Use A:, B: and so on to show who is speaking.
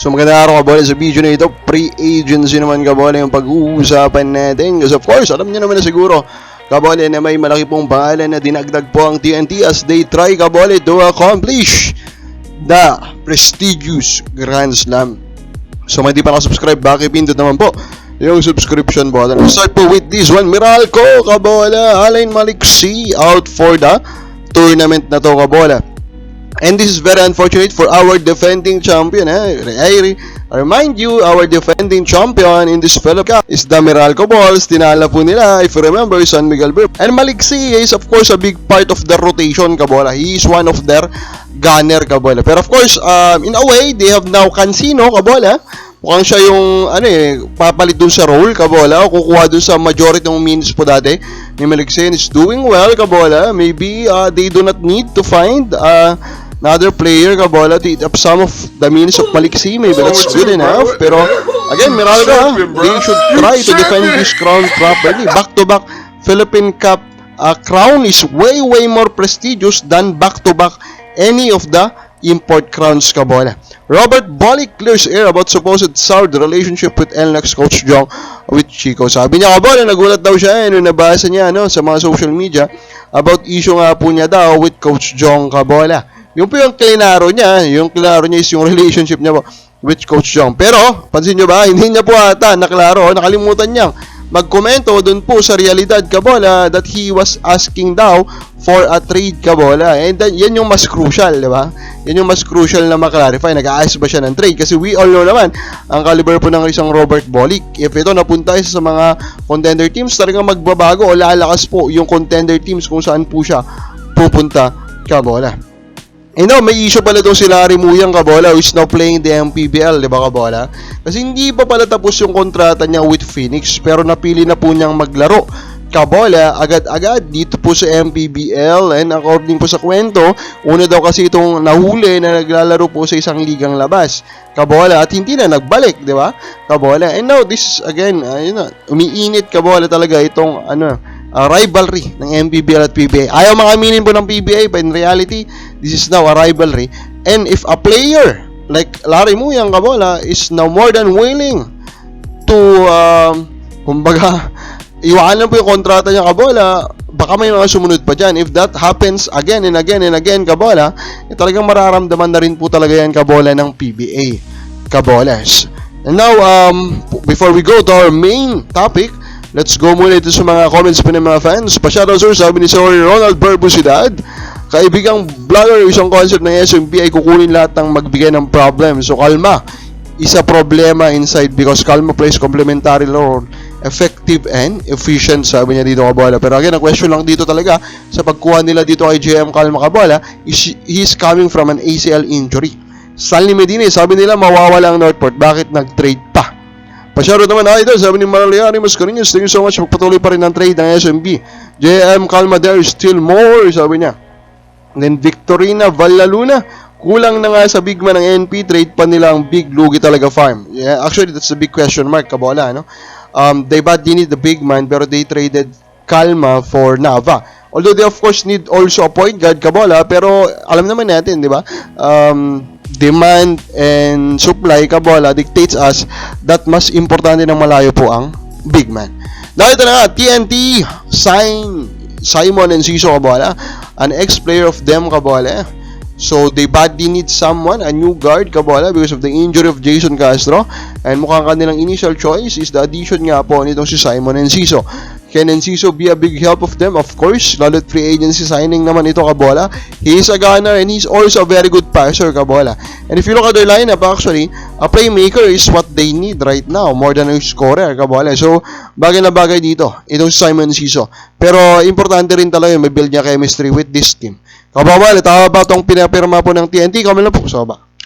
A: So magandang araw kabola sa video na ito, pre-agency naman kabola yung pag-uusapan natin. Because of course, alam niyo naman na siguro, kabola na may malaki pong pangalan na dinagdag po ang TNT as they try kabola to accomplish the prestigious Grand Slam. So hindi pa nakasubscribe, bakit pindot naman po yung subscription button. Let's start po with this one, Miralco kabola, Alain Maliksi out for the tournament na to kabola. And this is very unfortunate for our defending champion. Eh? I, remind you, our defending champion in this Philip Cup is the Meralco Balls. Tinala po nila, if you remember, San Miguel Burp. And Maliksi is of course a big part of the rotation, Kabola. He is one of their gunner, Kabola. Pero of course, um, in a way, they have now Cancino, Kabola. Mukhang siya yung ano eh, papalit dun sa role, Kabola, o kukuha dun sa majority ng minutes po dati ni Maliksen is doing well, Kabola. Maybe uh, they do not need to find uh, another player, Kabola, to eat up some of the minutes of Maliksi. Maybe that's good enough. Pero, again, Miralga, they should try to defend this crown properly. Back-to-back Philippine Cup uh, crown is way, way more prestigious than back-to-back any of the import crowns, Kabola. Robert Bolick clears air about supposed soured relationship with LNX coach Jong with Chico. Sabi niya, Kabola, nagulat daw siya eh, nung nabasa niya no, sa mga social media about issue nga po niya daw with coach Jong Kabola. Yung po yung klinaro niya, yung klinaro niya is yung relationship niya po with coach Jong. Pero, pansin niyo ba, hindi niya po ata naklaro, nakalimutan niyang magkomento dun po sa realidad Kabola that he was asking daw for a trade Kabola. And then, yan yung mas crucial, di ba? Yan yung mas crucial na maklarify. Nag-aayos ba siya ng trade? Kasi we all know naman, ang caliber po ng isang Robert Bolick. If ito napunta sa mga contender teams, talagang magbabago o lalakas po yung contender teams kung saan po siya pupunta Kabola. And now, may issue pala daw si Larry Muyang Kabola who is now playing the MPBL, di ba Kabola? Kasi hindi pa pala tapos yung kontrata niya with Phoenix pero napili na po niyang maglaro. Kabola, agad-agad dito po sa MPBL and according po sa kwento, una daw kasi itong nahuli na naglalaro po sa isang ligang labas. Kabola at hindi na nagbalik, di ba? Kabola. And now this again, uh, yun na, umiinit Kabola talaga itong ano, uh, rivalry ng MPBL at PBA. Ayaw mga aminin po ng PBA, but in reality, this is now a rivalry. And if a player like Larry Muyang Kabola is now more than willing to, um, kumbaga, iwanan po yung kontrata niya Kabola, baka may mga sumunod pa dyan. If that happens again and again and again, Kabola, eh, talagang mararamdaman na rin po talaga yan Kabola ng PBA. Kabolas. And now, um, before we go to our main topic, Let's go muna ito sa mga comments po ng mga fans. Pasyado sir, sabi ni Sir Ronald Barbusidad, kaibigang vlogger isang concept ng SMB ay kukunin lahat ng magbigay ng problem. So kalma, isa problema inside because kalma plays complementary role effective and efficient sabi niya dito kabola pero again ang question lang dito talaga sa pagkuha nila dito kay JM Kalma Kabola is he is coming from an ACL injury Stanley Medina sabi nila mawawala ang Northport bakit nag-trade pa Pasyaro naman idol, sabi ni Marliani Mascarinhas, thank you so much, magpatuloy pa rin ang trade ng SMB. JM Calma there is still more, sabi niya. Then Victorina Vallaluna, kulang na nga sa big man ng NP, trade pa nila ang big lugi talaga farm. Yeah, actually, that's a big question mark, kabola, no? Um, they badly need the big man, pero they traded Calma for Nava. Although they of course need also a point guard, kabola, pero alam naman natin, di ba? Um, demand and supply kabola dictates us that mas importante ng malayo po ang big man. Ito na nga, TNT, sign Simon and Siso kabola, an ex-player of them kabola. So they badly need someone, a new guard kabola because of the injury of Jason Castro. And mukhang kanilang initial choice is the addition nga po nitong si Simon and Siso. Can Enciso be a big help of them? Of course, lalo't free agency signing naman ito Kabola. He is a gunner and he's also a very good passer Kabola. And if you look at their lineup actually, a playmaker is what they need right now more than a scorer Kabola. So, bagay na bagay dito, itong Simon Enciso. Pero importante rin talaga yung may build niya chemistry with this team. Kabola, tama ba itong pinapirma po ng TNT? Kami lang po sa baba.